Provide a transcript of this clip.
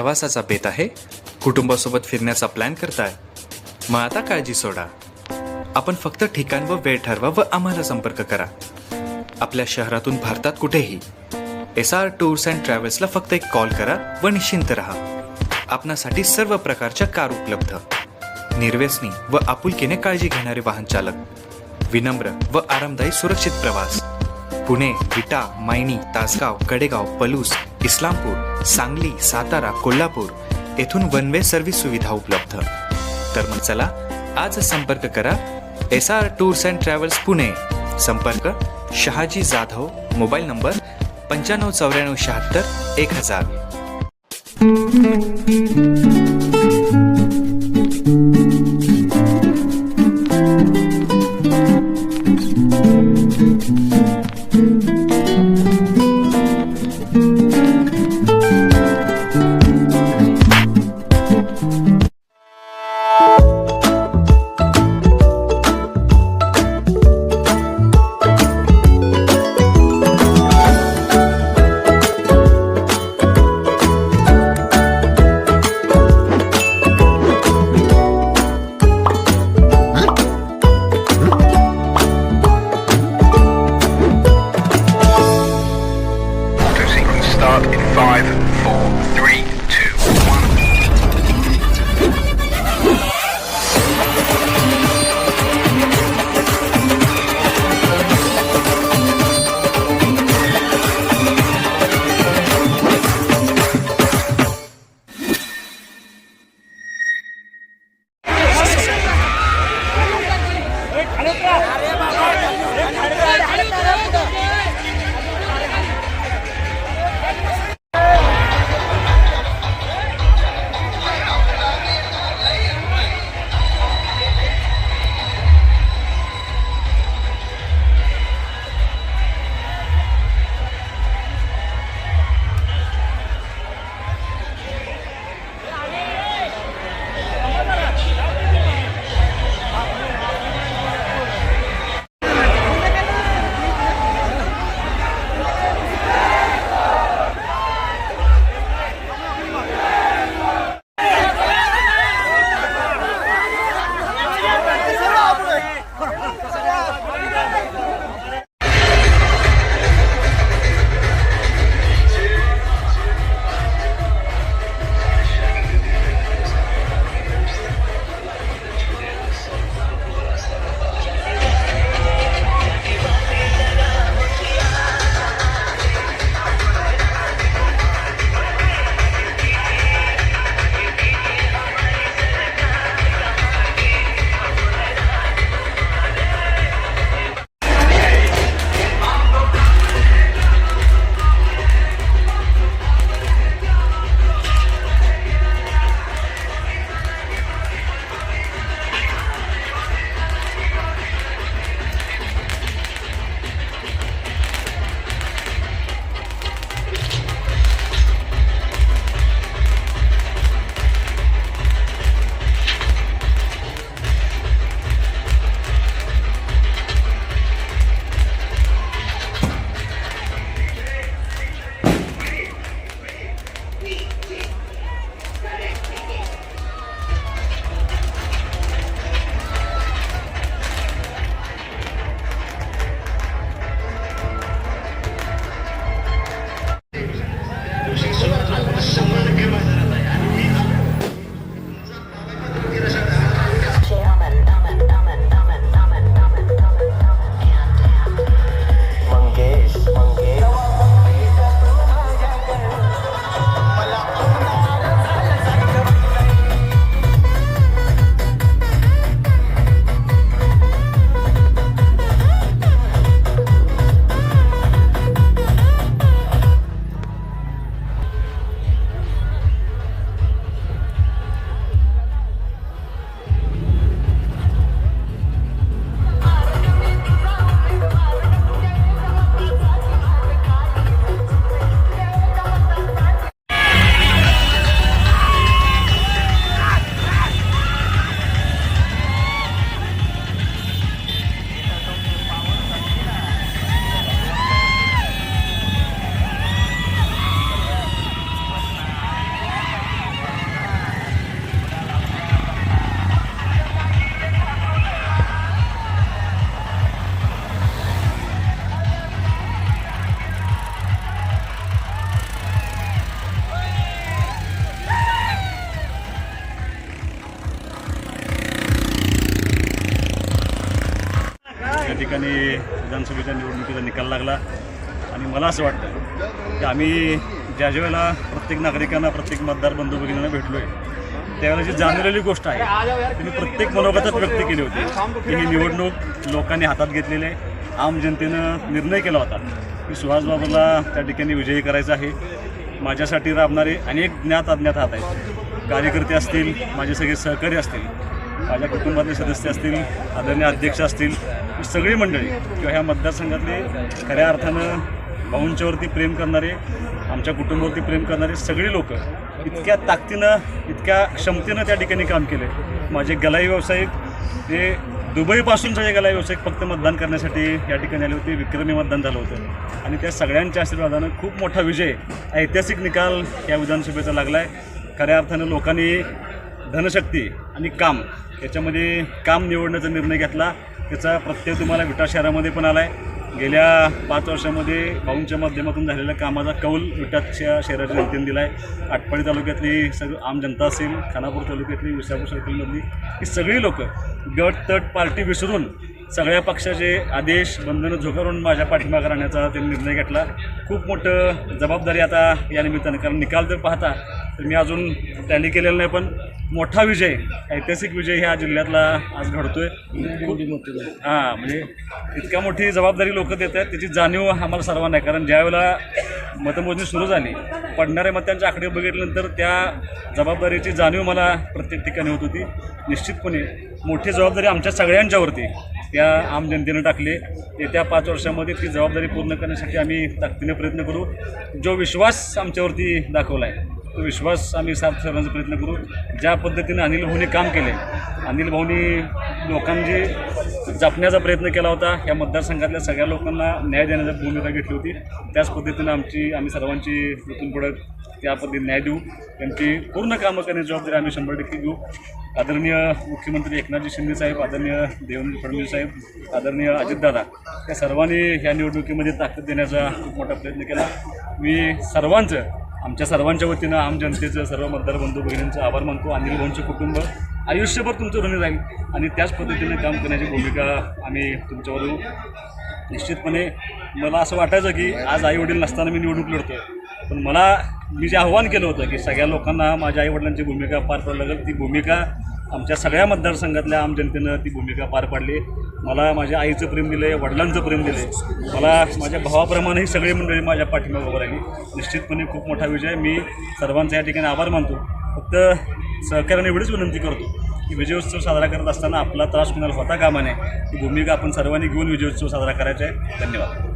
प्रवासाचा बेत आहे. कुटुंबासोबत फिरण्याचा प्लॅन करताय. मग आता काळजी सोडा. आपण फक्त ठिकाण व वेळ ठरवा व आम्हाला संपर्क करा. आपल्या शहरातून भारतात कुठेही. एस आर टूर्स अँड ट्रॅव्हल्सला फक्त एक कॉल करा व निश्चिंत राहा. आपणासाठी सर्व प्रकारच्या कार उपलब्ध. निर्व्यसनी व आपुलकीने काळजी घेणारे वाहन चालक विनम्र व आरामदायी सुरक्षित प्रवास. पुणे विटा मायनी तासगाव कडेगाव पलूस इस्लामपूर सांगली सातारा कोल्हापूर येथून वन वे सर्व्हिस सुविधा उपलब्ध. तर मग चला आज संपर्क करा S R tours and travels Pune. संपर्क शहाजी जाधव मोबाईल नंबर पंच्याण्णव चौऱ्याण्णव शहात्तर एक हजार. Five, four, three, ठिकाणी विधानसभेच्या निवडणुकीचा निकाल लागला. आणि मला असं वाटतं की आम्ही ज्या ज्या वेळेला प्रत्येक नागरिकांना प्रत्येक मतदार बंधू भगिनींना भेटलो आहे त्यावेळेला जी जाणलेली गोष्ट आहे त्यांनी प्रत्येक मनोगतात व्यक्त केली होती. की ही निवडणूक लोकांनी हातात घेतलेली आहे. आम जनतेनं निर्णय केला होता की सुहासबाबूला त्या ठिकाणी विजयी करायचा आहे. माझ्यासाठी राबणारे अनेक ज्ञात अज्ञात हात आहेत. कार्यकर्ते असतील माझे सगळे सहकारी असतील माझ्या कुटुंबातले सदस्य असतील आदरणीय अध्यक्ष असतील सगळी मंडळी किंवा ह्या मतदारसंघातले खऱ्या अर्थानं भाऊंच्यावरती प्रेम करणारे आमच्या कुटुंबावरती प्रेम करणारे सगळी लोक इतक्या ताकदीनं इतक्या क्षमतेनं त्या ठिकाणी काम केले माझे गलाई व्यावसायिक हे दुबईपासून सगळे गलाई व्यावसायिक फक्त मतदान करण्यासाठी या ठिकाणी आले होते विक्रमी मतदान झालं होतं. आणि त्या सगळ्यांच्या आशीर्वादानं खूप मोठा विजय ऐतिहासिक निकाल या विधानसभेचा लागला आहे खऱ्या अर्थानं लोकांनी धनशक्ती आणि काम याच्यामध्ये काम निवडण्याचा निर्णय घेतला. त्याचा प्रत्यय तुम्हाला विटा शहरामध्ये पण आला आहे गेल्या पाच वर्षामध्ये भाऊंच्या माध्यमातून झालेल्या कामाचा कौल विटाच्या शहराच्या जनतेने दिला आहे आटपाडी तालुक्यातली सगळं आम जनता असेल खानापूर तालुक्यातली विसापूर सर्कलमधली ही सगळी लोकं गट तट पार्टी विसरून सगळ्या पक्षाचे आदेश बंधनं झुगारून माझ्या पाठिंबा राहण्याचा त्यांनी निर्णय घेतला. खूप मोठं जबाबदारी आता या निमित्तानं कारण निकाल जर पाहता तर मी अजून टॅली केलेलं नाही पण मोठा विजय ऐतिहासिक विजय ह्या जिल्ह्यातला आज घडतोय. हां म्हणजे इतक्या मोठी जबाबदारी लोक देत आहेत त्याची जाणीव आम्हाला सर्वांना आहे. कारण ज्यावेळेला मतमोजणी सुरू झाली पडणाऱ्या मतांच्या आकडे बघितल्यानंतर त्या जबाबदारीची जाणीव मला प्रत्येक ठिकाणी होत होती. निश्चितपणे मोठी जबाबदारी आमच्या सगळ्यांच्यावरती त्या आम जनतेनं टाकले. येत्या पाच वर्षामध्ये ती जबाबदारी पूर्ण करण्यासाठी आम्ही ताकदीने प्रयत्न करू. जो विश्वास आमच्यावरती दाखवला आहे तो विश्वास आम्ही साथ करण्याचा प्रयत्न करू. ज्या पद्धतीने अनिल भाऊनी काम केले अनिल भाऊनी लोकांची जपण्याचा प्रयत्न केला होता. या मतदारसंघातल्या सगळ्या लोकांना न्याय देण्याची भूमिका घेतली होती. त्याच पद्धतीनं आमची आम्ही सर्वांची इथून पुढं त्या पद्धतीने न्याय देऊ. त्यांची पूर्ण कामं करण्याची जबाबदारी आम्ही शंभर टक्के घेऊ. आदरणीय मुख्यमंत्री एकनाथजी शिंदे साहेब आदरणीय देवेंद्र फडणवीस साहेब आदरणीय अजितदादा या सर्वांनी ह्या निवडणुकीमध्ये ताकद देण्याचा खूप मोठा प्रयत्न केला. मी सर्वांचं आमच्या सर्वांच्या वतीनं आम जनतेचं सर्व मतदार बंधू भगिनींचं आभार मानतो. अनिल भाऊंचे कुटुंब आयुष्यभर तुमचं ऋणी राहील. आणि त्याच पद्धतीने काम करण्याची भूमिका आम्ही तुमच्यावर निश्चितपणे मला असं वाटायचं की आज आईवडील नसताना मी निवडणूक लढतो पण मला मी जे आव्हान केलं होतं की सगळ्या लोकांना माझ्या आईवडिलांची भूमिका पार पाडावी लागेल ती भूमिका आमच्या सगळ्या मतदारसंघातल्या आम जनतेनं ती भूमिका पार पाडली. मला माझ्या आईचं प्रेम दिलं आहे वडिलांचं प्रेम दिलं आहे मला माझ्या भावाप्रमाणे ही सगळी मंडळी माझ्या पाठिंबा उभं राहिली. निश्चितपणे खूप मोठा विजय. मी सर्वांचा या ठिकाणी आभार मानतो. फक्त सहकार्याने एवढीच विनंती करतो की विजयोत्सव साजरा करत असताना आपला त्रास कुणाला होता कामा नये. ही भूमिका आपण सर्वांनी घेऊन विजयोत्सव साजरा करायचा आहे. धन्यवाद.